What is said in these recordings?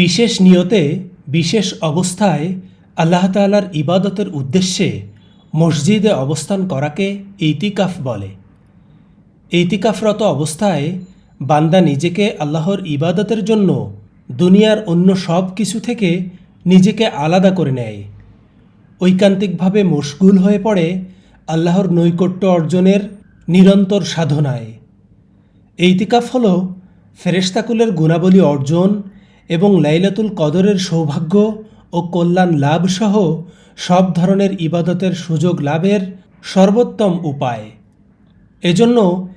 বিশেষ নিয়তে, বিশেষ অবস্থায় আল্লাহ তাআলার ইবাদতের উদ্দেশ্যে মসজিদে অবস্থান করাকে ইতিকাফ বলে। ইতিকাফরত অবস্থায় বান্দা নিজেকে আল্লাহর ইবাদতের জন্য দুনিয়ার অন্য সব কিছু থেকে নিজেকে আলাদা করে নেয়। ঐকান্তিকভাবে মশগুল হয়ে পড়ে আল্লাহর নৈকট্য অর্জনের নিরন্তর সাধনায়। এইতিকাফ হল ফেরেশতাকুলের গুণাবলী অর্জন এবং লাইলাতুল কদরের সৌভাগ্য ও কল্যাণ লাভসহ সব ধরনের ইবাদতের সুযোগ লাভের সর্বোত্তম উপায়। এজন্য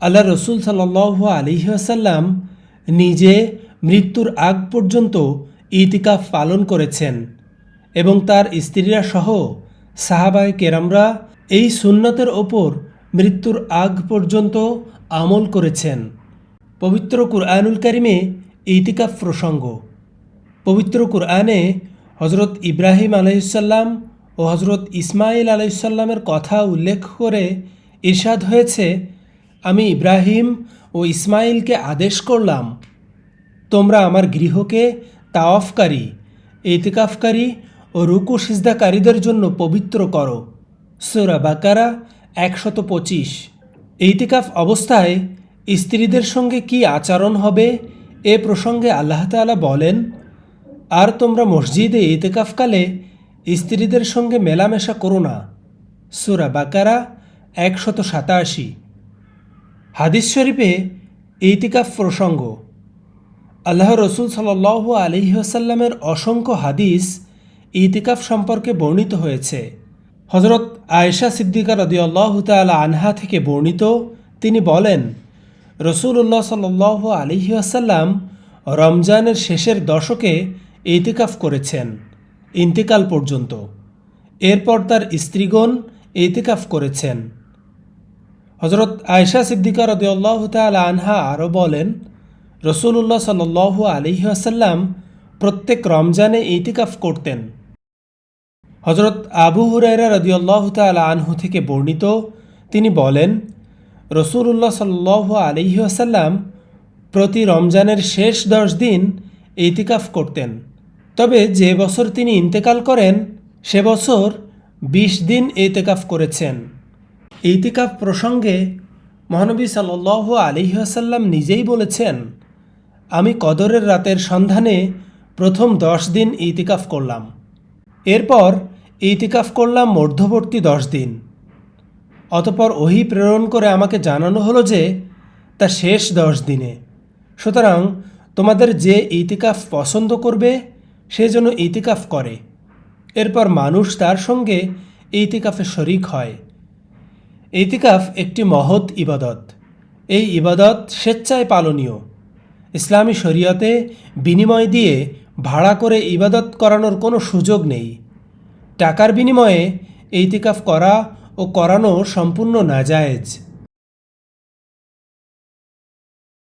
আল্লাহ রসুল সাল্লাহ আলিহাসাল্লাম নিজে মৃত্যুর আগ পর্যন্ত ইতিকাফ পালন করেছেন এবং তার স্ত্রীরা সহ সাহাবায় কেরামরা এই সুন্নতের ওপর মৃত্যুর আগ পর্যন্ত আমল করেছেন। পবিত্র কুরআনুল কারিমে ইতিকাফ প্রসঙ্গ। পবিত্র কুরআনে হজরত ইব্রাহিম আলাইসাল্লাম ও হজরত ইসমাইল আলাইসাল্লামের কথা উল্লেখ করে ইরশাদ হয়েছে, আমি ইব্রাহিম ও ইসমাইলকে আদেশ করলাম, তোমরা আমার গৃহকে তাওয়াফকারী, ইতিকাফকারী ও রুকু সিজদাকারীদের জন্য পবিত্র করো। সুরা বাকারা একশত পঁচিশ। ইতিকাফ অবস্থায় স্ত্রীদের সঙ্গে কি আচরণ হবে? এ প্রসঙ্গে আল্লাহ তাআলা বলেন, আর তোমরা মসজিদে ইতেকাফকালে স্ত্রীদের সঙ্গে মেলামেশা করো না। সুরা বাকারা একশত সাতাশি। হাদিস শরীফে ইতিকাফ প্রসঙ্গ। আল্লাহ রসুল সাল আলিহাসাল্লামের অসংখ্য হাদিস ইতিকাফ সম্পর্কে বর্ণিত হয়েছে। হজরত আয়েশা সিদ্দিকা রদি আল্লাহ তালা আনহা থেকে বর্ণিত, তিনি বলেন রসুল্লাহ সাল আলিহাসাল্লাম রমজানের শেষের দশকে ইতিকাফ করেছেন, ইন্তিকাল পর্যন্ত। এরপর তার স্ত্রীগণ ইতিকাফ করেছেন। হজরত আয়সা সিদ্দিকা রদিয়াল্লাহ তাল আনহা আরও বলেন রসুল্লাহ সাল আলহি আসাল্লাম প্রত্যেক রমজানে ইতিকাফ করতেন। হজরত আবু হুরাইরা রদিয়াল্লাহ তাল আনহু থেকে বর্ণিত, তিনি বলেন রসুল্লাহ সাল্লাহ আলহি আসাল্লাম প্রতি রমজানের শেষ দশ দিন ইতিকাফ করতেন। তবে যে বছর তিনি ইন্তেকাল করেন, সে বছর বিশ দিন ইতেকাফ করেছেন। ইতিকাফ প্রসঙ্গে মহানবী সাল্লাহ আলিহাসাল্লাম নিজেই বলেছেন, আমি কদরের রাতের সন্ধানে প্রথম দশ দিন ইতিকাফ করলাম। এরপর ইতিকাফ করলাম মধ্যবর্তী দশ দিন। অতপর ওহি প্রেরণ করে আমাকে জানানো হলো যে, তা শেষ দশ দিনে। সুতরাং তোমাদের যে ইতিকাফ পছন্দ করবে, সে যেন ইতিকাফ করে। এরপর মানুষ তার সঙ্গে ইতিকাফে শরিক হয়। ইতিকাফ একটি মহৎ ইবাদত। এই ইবাদত স্বেচ্ছায় পালনীয়। ইসলামী শরীয়তে বিনিময় দিয়ে ভাড়া করে ইবাদত করানোর কোনো সুযোগ নেই। টাকার বিনিময়ে ইতিকাফ করা ও করানো সম্পূর্ণ নাজায়েজ।